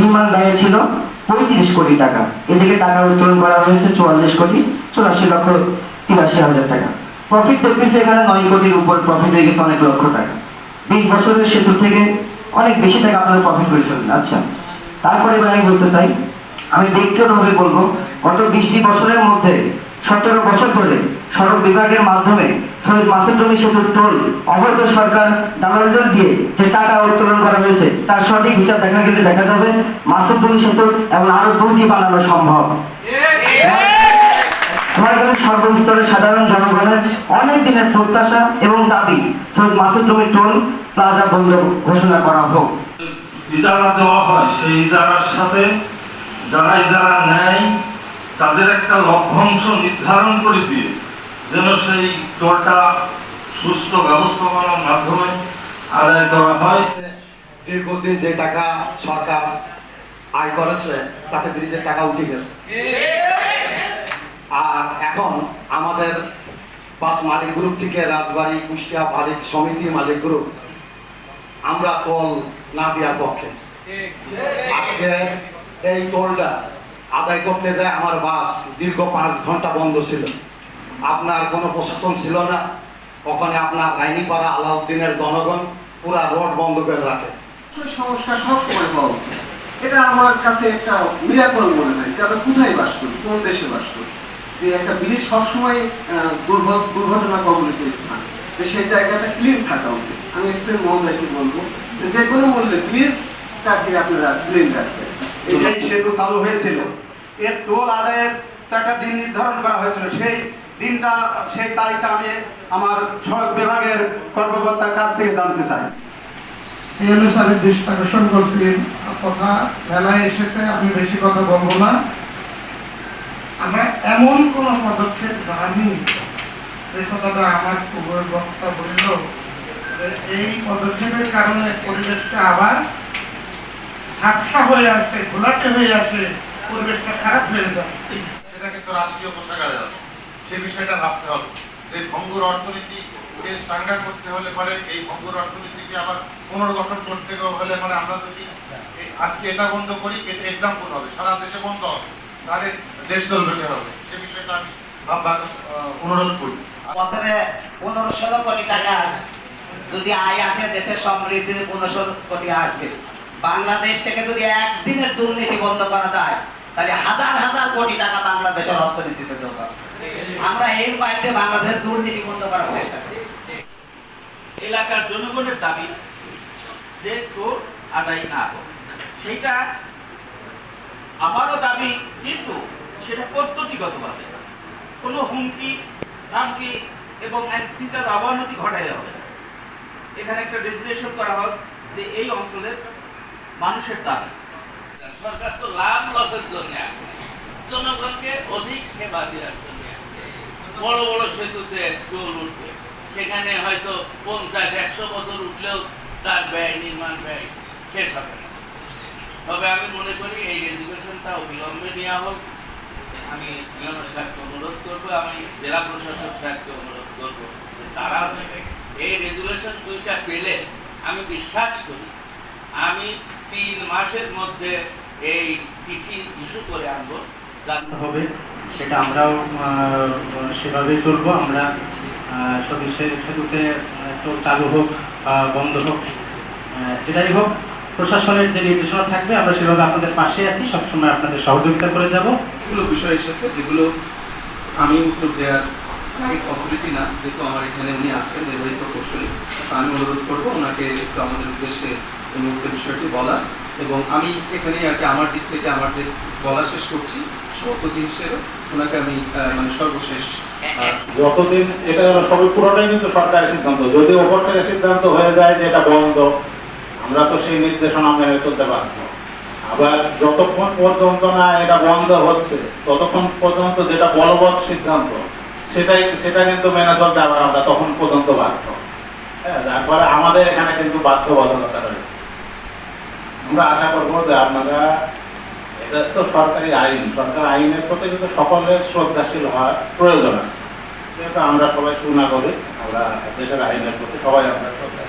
নির্মাণ ব্যয় ছিল পঁয়ত্রিশ কোটি টাকা। এদিকে টাকা উত্তোলন করা হয়েছে চুয়াল্লিশ কোটি, চুরাশি লক্ষ তিরাশি হাজার টাকা। প্রফিট দেখতেছে এখানে নয় কোটির উপর প্রফিট হয়ে গেছে অনেক লক্ষ টাকা। বিশ বছরের সেতু থেকে অনেক বেশি টাকা আপনারা প্রফিট করে ফেলবেন আচ্ছা তারপরে এবার আমি বলতে চাই, আমি ব্যক্তিগতভাবে বলব, গত বিশটি বছরের মধ্যে সতেরো বছর ধরে সড়ক বিভাগের মাধ্যমে শহীদ মাসুদ জমি সেতুর টোল অবৈধ সরকার দালালদের দিয়ে যে টাকা উত্তোলন করা হয়েছে, তার সঠিক হিসাব দেখা গেলে দেখা যাবে মাসুদ জমি সেতু এবং আরও দুটি বানানো সম্ভব। সাধারণ জনগণের অনেক দিনের প্রত্যাশা এবং দাবি মাসুদ টোল প্লাজা বন্ধ ঘোষণা করা হোক। ইজারা দেওয়া হয়, সেই ইজারার সাথে যারা ইজারা নেয়, তাদের একটা লভ্যাংশ নির্ধারণ করে দিয়ে যেন সেই টোলটা সুস্থ ব্যবস্থাপনার মাধ্যমে আদায় করা হয়। দীর্ঘদিন যে টাকা সরকার আয় করেছে, তাতে ব্রিজের টাকা উঠে গেছে। আর এখন আমাদের বাস মালিক গ্রুপ থেকে রাজবাড়ি, কুষ্টিয়া মালিক সমিতি মালিক গ্রুপ, আমরা টোল না দেওয়ার পক্ষে। আজকে এই টোলটা আদায় করতে যায় আমার বাস দীর্ঘ পাঁচ ঘণ্টা বন্ধ ছিল। আপনার কোনো প্রশাসন ছিল না। ওখানে আপনার রাইনিপাড়া আলাউদ্দিনের জনগণ পুরা রোড বন্ধ করে রাখে। সংস্কার সবসময় পাওয়া উচিত। এটা আমার কাছে একটা মিরাকল মনে হয় যে আমরা কোথায় বাস করি কোন দেশে বাস করি। যে একটা ব্রিজ সবসময় দুর্ঘটনা কবলিত স্থান। তো সেই জায়গাটা ক্লিন থাকা উচিত। আমি মোহাম্মদকে বলব যে যে কোনো মূল্যে ব্রিজটাকে আপনারা ক্লিন রাখবেন। এই যে সেতু চালু হয়েছিল। এর টোল আদায়ের একটা দিন নির্ধারণ করা হয়েছিল। সেই দিনটা সেই তারিখটা আমি আমার সড়ক বিভাগের কর্মকর্তার কাছ থেকে জানতে চাই। এই অনুসারে দৃষ্টি আকর্ষণ করছিলেন কথা মেলায় এসেছে আমি বেশি কথা বলব না। আমরা এমন কোন পদক্ষেপ জানি যে কথাটা আমার পূর্বের বক্তা বলল যে এই পদক্ষেপের কারণে পরিবেশটা আবার ঝাপসা হয়ে আসে ঘোলাটে হয়ে আসে পরিবেশটা খারাপ হয়ে যায় সেটা কিন্তু রাষ্ট্রীয় কোষাগারে যাচ্ছে। সে বিষয়টা ভাবতে হবে। যে ভঙ্গুর অর্থনীতিকে চাঙ্গা করতে হলে পরে এই ভঙ্গুর অর্থনীতিকে আবার পুনর্গঠন করতে হলে মানে আমরা যদি আজকে এটা বন্ধ করি, এটা এক্সাম্পল হবে। সারা দেশে বন্ধ হবে। তাহলে দেশ চলবে হবে সে বিষয়টা আমি ভাববার অনুরোধ করি। বছরে পনেরো ষোলো কোটি টাকা যদি আয় আসে দেশের সমৃদ্ধির পনেরো ষোলো কোটি আসবে। বাংলাদেশ থেকে যদি একদিনের দুর্নীতি বন্ধ করা যায়, তাহলে হাজার হাজার কোটি টাকা বাংলাদেশের অর্থনীতিতে যোগ। আমরা এর বাইরে বাংলাদেশের দুর্নীতি বন্ধ করার চেষ্টা করি। এলাকার জনগণের দাবি যে টোল আদায় না হোক। সেইটা আমারও দাবি কিন্তু সেটা পদ্ধতিগতভাবে। কোনো হুমকি ধামকি এবং আইন শৃঙ্খলার অবনতি ঘটাই হবে এখানে একটা রেজিস্ট্রেশন করা হোক যে এই অঞ্চলের মানুষের দাবি। সরকার তো লাভ লসের জন্য আসে। জনগণকে অধিক সেবা দেওয়ার জন্য। বড় বড় সেতুতে টোল উঠবে সেখানে হয়তো পঞ্চাশ, একশো বছর উঠলেও তার ব্যয়, নির্মাণ ব্যয় শেষ হবে তবে আমি মনে করি এই রেজুলেশনটা অবিলম্বে নেওয়া হোক। আমি ইউনো সাহেবকে অনুরোধ করব, আমি জেলা প্রশাসক সাহেবকে অনুরোধ করব যে তারা এই রেজুলেশন দুইটা পেলে আমি বিশ্বাস করি, আমি তিন মাসের মধ্যে এই চিঠি ইস্যু করে আনব। যাতে হবে। সেটা আমরাও সেভাবে চলবো। আমরা সদস্যের সেতুতে তো চালু হোক বন্ধ হোক যেটাই হোক। প্রশাসনের যে নির্দেশনা থাকবে, আমরা সেভাবে আপনাদের পাশে আছি। সবসময় আপনাদের সহযোগিতা করে যাব। অনেকগুলো বিষয় এসেছে যেগুলো আমি উত্তর দেওয়ার অথরিটি না, যেহেতু আমার এখানে উনি আছেন নির্বাহী প্রকৌশলী আমি অনুরোধ করব ওনাকে একটু আমাদের উদ্দেশ্যে মুহূর্তে বিষয়টি বলা এবং আমি এখানেই আর কি আমার দিক থেকে আমার যে বলা শেষ করছি সভাপতি হিসেবে ওনাকে আমি মানে সর্বশেষ যতদিন এটা সবই পুরোটাই কিন্তু সরকারের সিদ্ধান্ত যদি ওপর থেকে সিদ্ধান্ত হয়ে যায় যে এটা বন্ধ আমরা তো সেই নির্দেশনা মেনে চলতে বাধ্য। আবার যতক্ষণ পর্যন্ত না এটা বন্ধ হচ্ছে ততক্ষণ পর্যন্ত যেটা বলবৎ সিদ্ধান্ত সেটাই সেটা কিন্তু মেনে চলতে আবার আমরা তখন পর্যন্ত বাধ্য। হ্যাঁ তারপরে আমাদের এখানে কিন্তু বাধ্যবাধকতা রয়েছে। আমরা আশা করব যে আপনারা এটা তো সরকারি আইন, সরকার আইনের প্রতি কিন্তু সকলের শ্রদ্ধাশীল হওয়ার প্রয়োজন আছে। যেহেতু আমরা সবাই সুনাগরিক, আমরা দেশের আইনের প্রতি সবাই আমরা শ্রদ্ধা